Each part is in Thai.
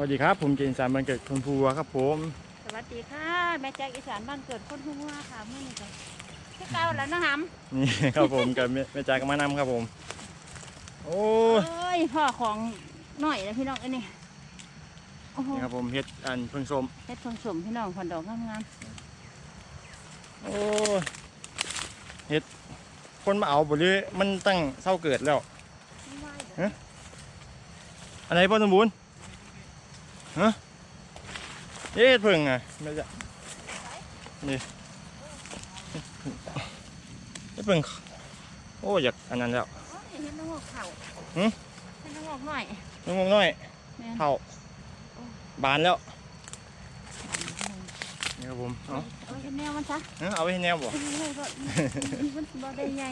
วัสดีครับผมเจนสารบันเกิดคนภูวครับผม สวัสดีค่ะ แม่แจ๊กอีสานบ้านเกิดคนทุ่งว่าค่ะเมื่อนี้ก็ที่เก่าแล้วนะหำนี่ครับผมกับแม่แม่จากบมานำครับผม โอ้โอ้ยพ่อของหน่อยเลยพี่น้องไอ้นี่โอ้โหนี่ครับผมเฮ็ดอันเพิ่งสมเฮ็ดผสมพี่น้องผ่อนดอกงามโอ้เฮ็ดคนมาเอาบ่เลยมันตั้งเศร้าเกิดแล้วๆฮะอะไรพ่อสมบูรณ์ ฮะเอ๊ะเพิ่งอะไม่ใช่นี่เฮ็ดเพิ่งโอ้อยากอันนั้นแล้วโอ้ยเฮ็ดน้ำงอกเข่าหึเฮ็ดน้ำงอกหน่อยน้องงน้อยแม่นเท่าบานแล้วนี่ครับผมเอาเอาเฮ็ดแนวมันซะเอ้าเอาไว้ให้แนวบ่เฮ็ดเลยก็มันบ่ได้ใหญ่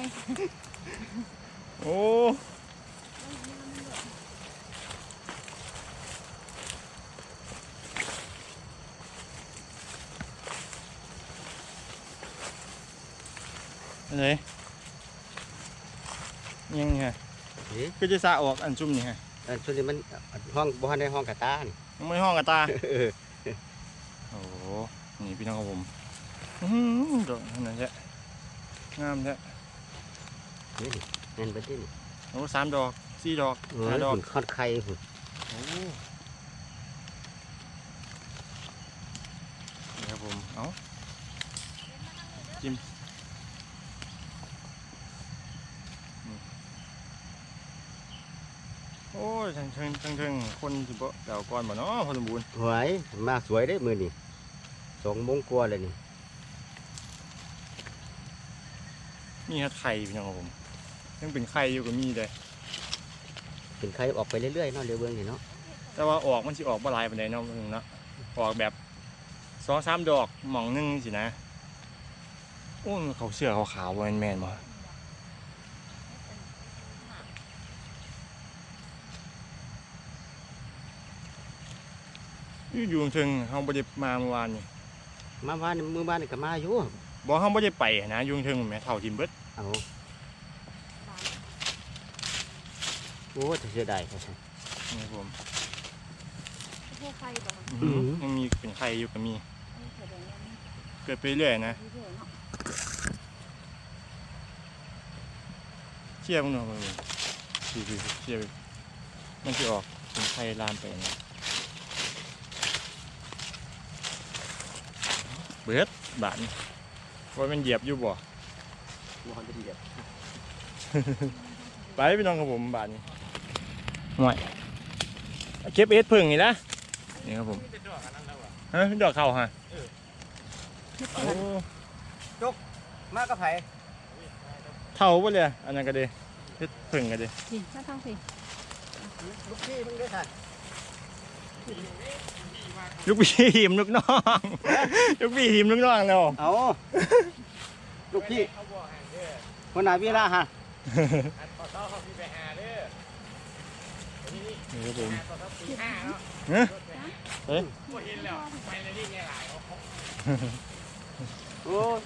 โอ้ อะไรยังไงเอ๊ะก็จะสะออกอันจุ่มนี่ฮะอันช่วงนี้มันห้องบ้านในห้องกระตานี่ยังไม่ห้องกับตาเออโอ้โหนี่พี่น้องครับผมอื้อหือดอกขนาดนี้งามแท้นี่นี่เงินไปที่นี่โอ้สามดอกสี่ดอกเออห้าดอกหุ่นคอดไข่หุ่นโอ้นี่ครับผม เอาจิ้มนี่โอ้ยทั้งทั้งทั้งทั้งคนสิบ่เดาก่อนบ่เนาะพอสมบูรณ์หวยมาสวยได้มือนี่สองโมงกว่าเลยนี่มีฮัดไข่พี่น้องครับผมยังเป็นไข่อยู่ก็มีเลยเป็นไข่ออกไปเรื่อยๆเนาะเรือเบื้องนี่เนาะแต่ว่าออกมันสิออกบ่หลายปานใดเนาะเพิ่งเนาะออกแบบสองสามดอกหม่องหนึงสินะโอ้ยเขาเสื้อขาวๆบ่แม่นๆบ่ อยู่อยู่เทิงเฮาบ่ได้มาเมื่อวานนี่มาบ้านมือบ้านนี่ก็มาอยู่บ่เฮาบ่ได้ไปนะอยู่เทิงแม่เฒ่าทิมเบิดเอาโอ้จะเสียดายเขาใช่นี่ครับผมพวกไข่บ่อื้อหือ ยังมีเป็นไข่อยู่ก็มีนี่แสดงว่ามันเกิดไปเรื่อยนะเรื่อยๆเนาะเชี่ยมึงเนาะเบิ่งสิๆๆเชี่ยไปมันสิออกเป็นไข่ลามไปนะ เบิดบาดนี่ว่ามันเหยียบอยู่บ่มอนเป็นเดียบ ไปพี่น้องครับผมบาทนี้ห่วยเก็บเอสพึ่งนี่นะนี่ครับผมฮะดอกเข่าฮะโอ้มากระไผ่เท่าปะเลยอันนั้นก็ดีเอสพึ่งก็ดีสิมาทางสิลูกพี่มึงได้ทัน ลูกพี่หิมลูกน้องลูกพี่หิมลูกน้องแล้วเอาลูกพี่คนไหนพี่ละฮะนี่ครับผมฮะเฮ้ยโอ้ย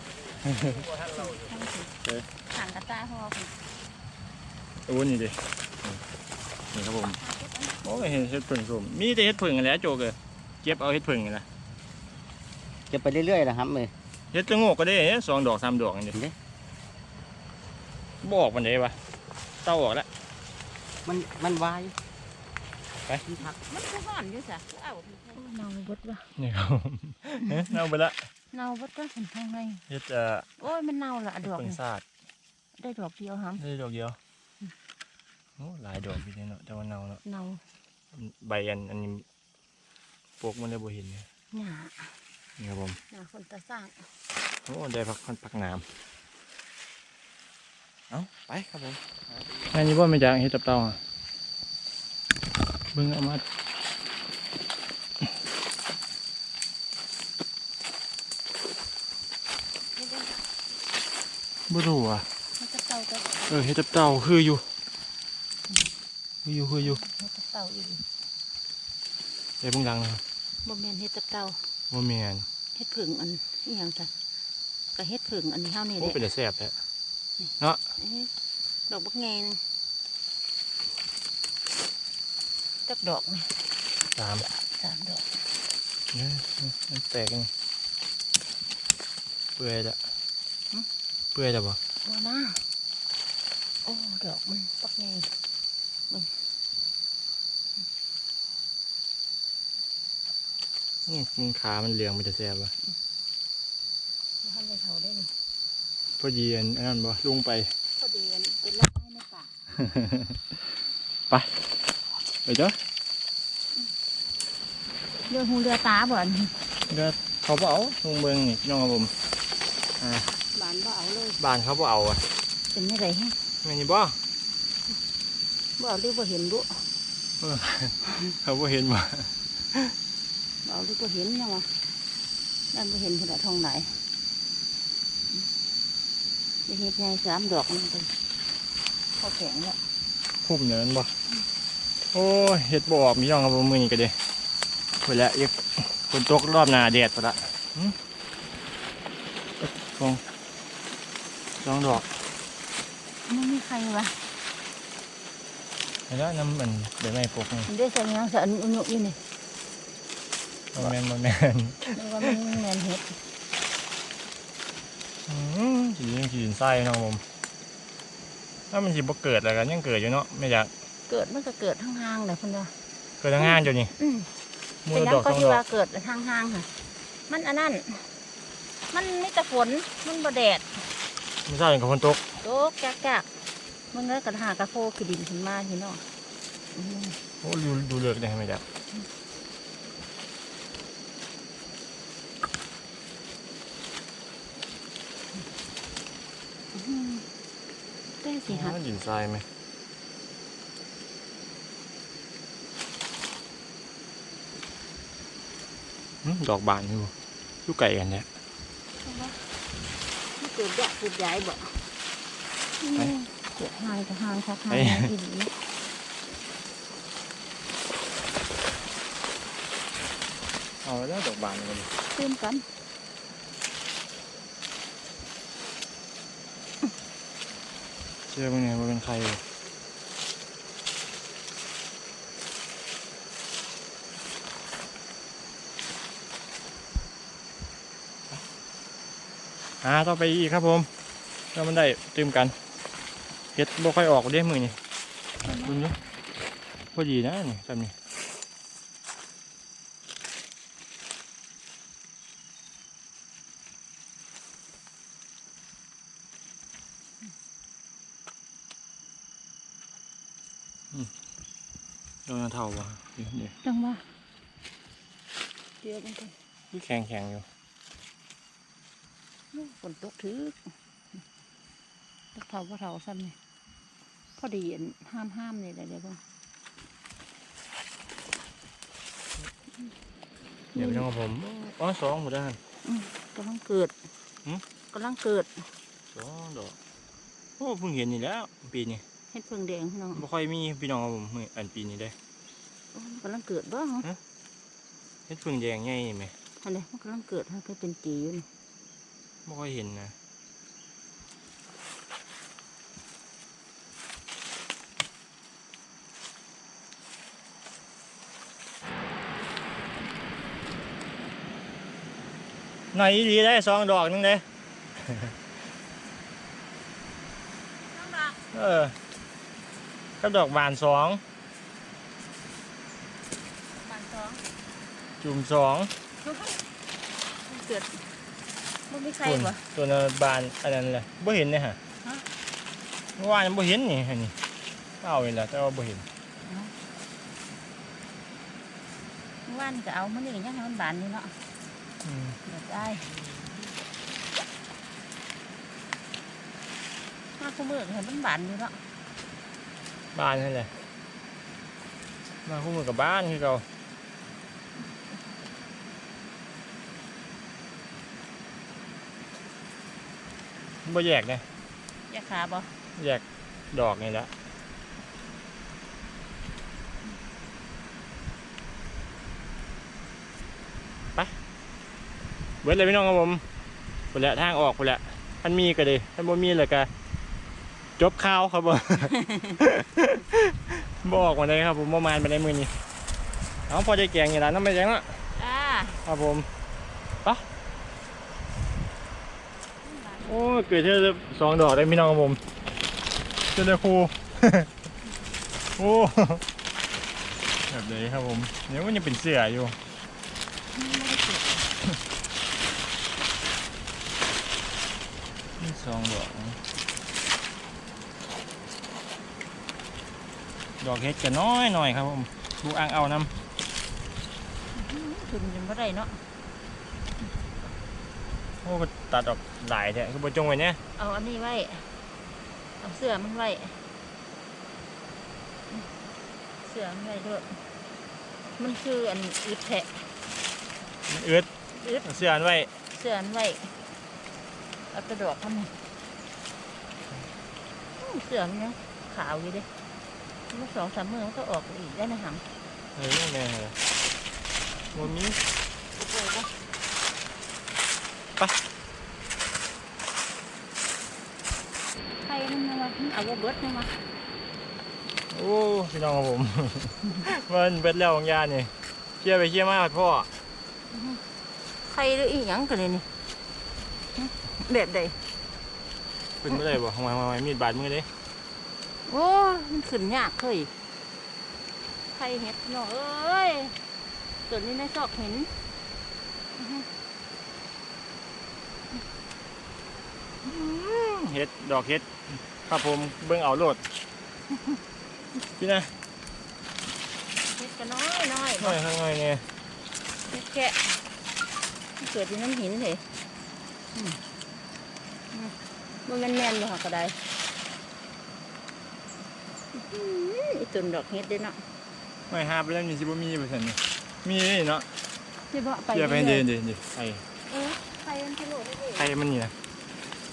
ห่างกระตาพ่อคุณโอ้นี่ดินี่ครับผมโอ้ยเห็นเฮ็ดพึ่งสมมีแต่เฮ็ดพึ่งนั่นแหละโจกเลย เก็บเอาเฮ็ดพึ่งนี่แหละจะไปเรื่อยๆนะครับเลยเฮ็ดจะโงกก็ได้เฮ็ดสองดอกสามดอกนี่ดิเด้บอกมันได้ปะเต้าออกแล้วมันมันวายไปมันพักมันคือห่อนอยู่ซะเอ้าเน่าเบดว่ะนี่ครับผมเอ๊ะเน่าไปละเน่าเบดก็เห็นข้างในเฮ็ดเอ่อโอ้ยมันเน่าละดอกเพิ่งนี่ซาดได้ดอกเดียวหำได้ดอกเดียวโอ้หลายดอกพี่เนาะแต่ว่าเน่าเนาะเน่าใบอันอันนี้ ปกมันเลยบ่เห็นเลยหญ้านี่ครับผมหญ้าคนตาสร้างโอ้ได้พักพักน้ำเอ้าไปครับผมอันนี้บ่ไม่จากเฮ็ดตับเต่าอะเบิ่งเอามาบ่รู้อะมันจะเต่าก็เออเฮ็ดตับเต่าคืออยู่คืออยู่คืออยู่เฮ็ดตับเต่าอยู่เดี๋ยวเบิ่งหลังนะครับ บ่แม่นเฮ็ดตับเต่าบ่แม่นเฮ็ดผึ่งอันอีหยังจ้ะก็เฮ็ดผึ่งอันนี้เฮานี่โอ้แหละเป็นแต่แซ่บแท้เอ้ยดอกบักแงนึงจักดอกไหมสามสามดอกเนี่ยมันแตกนี่เปื่อยละเปื่อยแล้วบ่บัวหน้าโอ้ดอกมันปักไงอืม มันขามันเหลืองมันจะแซ่บบ่บ้านในเขาได้นี่พอดีอันอันนั้นบ่ลุงไปพอดีอันเป็นรักให้ในป่าไปเจ้าเรือหูเรือตาบ่อนเดี๋ยวเขาบ่เอาลุงเบิ่งนี่พี่น้องครับผมบานบ่เอาเลยบ้านเขาบ่เอาอะเป็นยังไงฮะแม่นนี่บ่บ่เอาหรือบ่เห็นดุเขาบ่เห็นบ่บ่ เอาหรือบ่เห็นนะวะนั่นบ่เห็นขนาดทองไหนจะเห็ดไงสามดอกมันเป็นพอแข็งแล้วพุ่มเนินบ่โอ้ยเฮ็ดบ่ออกพี่น้องครับผมมื้อนี้ก็เด้ไปแล้วอีกฝนตกรอบหน้าแดดพุ่นละหึสองสองดอกไม่มีใครวะเห็นแล้วน้ำมันเดี๋ยวไม่ปกนี่มันได้ใส่ยังสะอันอุ่นๆอยู่นี่ บ่แม่นบ่แม่นนึกว่ามันแมนเห็ดอืมสียังสีไส้น้องผมถ้ามันสิบ่เกิดแล้วกันยังเกิดอยู่เนาะไม่อยากเกิดมันก็เกิดทางห้างๆเลยคุณว่าเกิดทางงานอยู่นี่อืมมืแต่อยัดงอกก็สองที่ดอว่ากเกิดทางห้างๆค่ะ มันอันนั้นมันไม่แต่ฝนมันบ่แดดไม่ใช่กับฝนตกโตกจักๆมันเลยกระหากระโฟคือดินขึ้นมาพี่น้องอืมโอ้ดูดูเลือกได้ไหมจ๊ะ อืมได้ สิฮะมันดินทรายไหมหึดอกบานอยู่อยู่ไก่กันเนี่ยมันเกิดยะเกิดใหญ่บ่อืมไปเกิดหายก็หายคักหาไปยที่ดีเอาแล้วดอกบานกันดิตื่นกัน ชื่อมั้ยเนี่ยว่าเป็นใครเลยหาต่อไปอีกครับผมถ้วมันได้ตื่มกันเฮ็ดบ่ค่อยออกเด้มือนี่คุณนี่พอดีนะนี่จำนี่ โดนเท่าว่ะเดี๋ยวเดี๋ยวจังว่าเดี๋ยวมันก็นี่แข็งแข็งอยู่ฝนตกถึกตกเท่าว่าเท่าซ้ำนี่พอดีอันห้ามห้ามๆนี่แหละเดี๋ยวเบิ่งเดี๋ยวน้องผมอ๋อสองหมดแล้วหั่นกำลังเกิดหืมกำลังเกิดสองดอกโอ้เพิ่งเห็นนี่แหล้วปีนี้ เห็ดเพิ่งแดงพี่น้องไม่ค่อยมีพี่น้องครับผมมื้ออันปีนี้ได้โอ้มันกำลังเกิดบ้างเฮ็ดเพิ่งแดงใหญ่นี่ไหมอันนี้มันกำลังเกิดให้ก็เป็นจีอยู่นี่ไม่ค่อยเห็นนะไหนดีได้สองดอกนึงเลยเออ ก็ดอกบานสองบานสองจุ่มสองมันเกิดมันไม่ใครคุณบ่ตัวนั้นบานอันนั้นแหละบ่เห็นเนี่ยฮะฮะเมื่อวานยังบ่เห็นนี่อันนี่เอาเห็นแล้วแต่ว่าบ่เห็นว่านก็เอามันนี่ยังให้มันบานอยู่เนาะอืมเดี๋ยวได้มาคู่มือก็เห็นมันบานอยู่เนาะ บ้านนั่นแหละมาคู่มือกับบ้านคือเก่าบ่แยกนะอยาขาบ่แยกดอกนี่แหละไปเบิดเลยพี่น้องครับผมไปแหละทางออกไปแหละท่านมีก็ดีท่านบ่มีเลยก็ จบข่าวครับผมบอกมาเลยครับผมประมาณไปในมือนี้เอาพอใจแกงอย่างนั้นน้ำไม่แกงละจ้าครับผมไปะโอ้ยเกิดเท่าสองดอกได้พี่น้องครับผมเจนได้ครูโอ้แบบนี้ครับผมเดี๋ยวมันยังเป็นเสืออยู่ไม่ได้เก็บนี่สองดอกนะ ดอกเห็ดจะน้อยหน่อยครับผมลูกอ่างเอาน้ขึ้นจนบ่ได้เนาะำโอ้ก็ตัดออกหลายแท้คือบนจงไว้เนี่ยเอาอันนี้ไว้เอาเสื้อมันไว้เสื้อมันไว้ด้วยมันคืออันอึดแทะมันอืดอึดเอาเสื้ออันไว้เสื้อมันไว้เอากระดอกทำไมอื้อเสื้อมันยังขาวอยู่เดิ มันสองสามมือมันก็ออกอีกได้นะหำเฮ้ยแม่เหรอมันมีใครมันมามันเอาว่าเบิดมาโอ้พี่น้องครับผมมันเบ็ดแล้วของยานี่เชี่ยไปเชี่ยมากพ่อใครหรืออีหยังกันเลยนี่หึแบบใดเป็นไม่ได้บ่ทำไมทำไมมีดบาดมือเด้ โอ้ยมันขึ้นยากเฮ้ยใครเห็ดเนาะเอ้ยตัวนี้ในซอกเห็นเฮ็ดดอกเฮ็ดครับผมเบิ่งเอาโลดพี่นะเห็ดก็น้อยน้อยหน่อยข้างในเนี่ยเห็ดแกะมันเกิดที่น้ำหินเลยอืมอืมมันแม่นแม่นๆบ่หากระได อื้ออีตุนดอกเห็ดเด้เนาะไม่หาไปแล้วนี่สิบ่มีเปอร์เซ็นต์นี่มีนี่เนาะที่บ่ไปเชี่ยไปรื่เดิอยนเดินดิไอ้ๆเออใครมันทะลุได้ดิไข่มันนี่นะ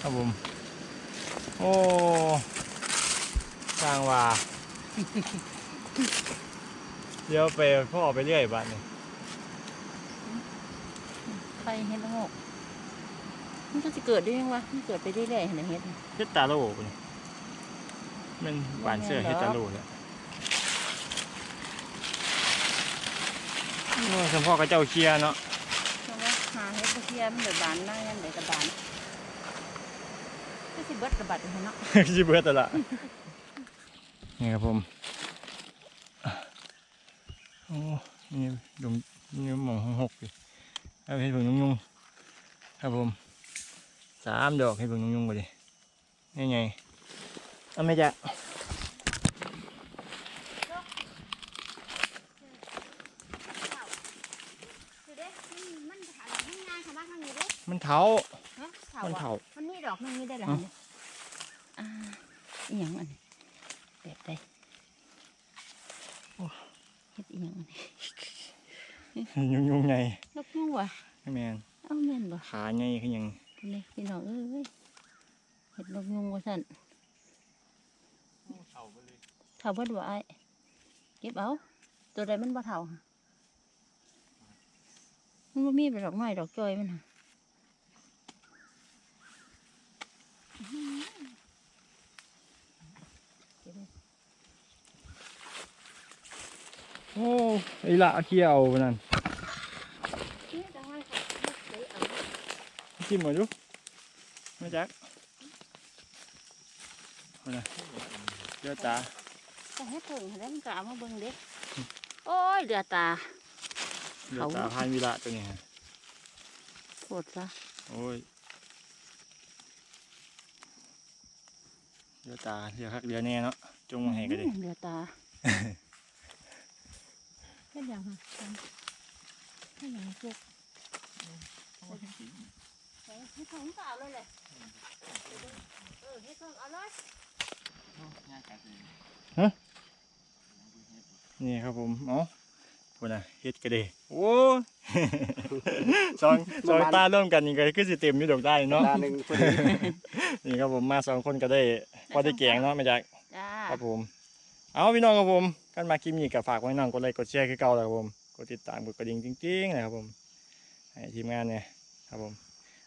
ครับผม โอ้สร้างว่าเดี๋ยวไปพ่อไปเรื่อยบ้านนี่ใครเห็ดละโงกมันก็จะเกิดได้ยังวะมันเกิดไปเรื่อยๆเห็นไหมเห็ดเฮ็ดตาโลปะนี่ มันบานเสื้อเฮ็ดตาโลแล้วโอ้ยสมพ่อกับเจ้าเชียร์เนาะเพราะว่าหาเฮ็ดเทียมเดือบานหน้ายันเดือกระบานก็สิเบิดกระบาดอยู่เนาะชิเบิร์ตละนี่ครับผมโอ้นี่ดมนี่หมองหกดิเอาเห็ดเบิ่งยุ่งๆครับผมสามดอกเห็ดเบิ่งยุ่งๆไปดินี่ไง เอาไม่จะคือเด้มันมันถามมันงานสามารถทำอยู่เด้มันเถาฮะเถามันอะเถามันมีดอกนึงนี่ได้เหรอฮะเนี่ยอ่าอีหยังอันนี้แบบใดเฮ็ดอีหยังอันนี้ยุ่งๆไงนกยูงวะให้แมนเอ้าแม่นบ่ขาไงคือหยังนี่พี่น้องเอ้ยเฮ็ดนกยูงว่าซั่นเถาเบิดบ่ไอ้เก็บเอาตัวใดมันบ่เถามันบ่มีไปดอกน้ดอกจอยมันโอ้ไอละเขี้ยวนั่นนี่จังไว้ค่ะเดี๋ยวเอาจิ้มมาดูมาจักเอานะเดี๋ยวตา แต่ให้ถึงแล้วมันก็เอามาเบิ่งเด้โอ้ยเดือตาเดี๋ยวตาเขาพานวิระตัวนี้ฮะโคตรซะโอ้ยเดี๋ยวตาเดี๋ยวคักเดี๋ยวแน่เนาะจงมาให้กันดิอืมเดือตาเฮ็ดหยังฮะเฮ็ดหยังพวกเฮ้ยให้ถึงก็เอาเลยแหละเออให้ถึงเอาเลย นี่ครับผมเอ๋อพูดนะเฮ็ดกระเดโอ้ยสองสองตาร่วมกันนี่ก็คือสิเต็มอยู่ดอกได้เนาะตาหนึ่งพอดีนี่ครับผมมาสองคนก็ได้พอได้แกงเนาะมาจากจ้าครับผม เอาพี่น้องครับผมกันมาคลิปนี้ก็ฝากไว้น้องกดไลค์กดแชร์คือเก่าแหละครับผมกดติดตามกดกระดิ่งจริงๆนะครับผมให้ทีมงานเนี่ยครับผม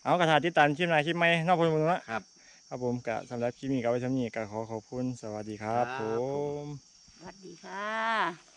เอากระถาติดตามคลิปหน้าคลิปใหม่นอกพลเมืองละครับ ครับผมกะสำหรับคลิปนี้ก็ไว้เท่านี้ก็ขอขอบคุณสวัสดีครับครับผผมส วัสดีค่ะ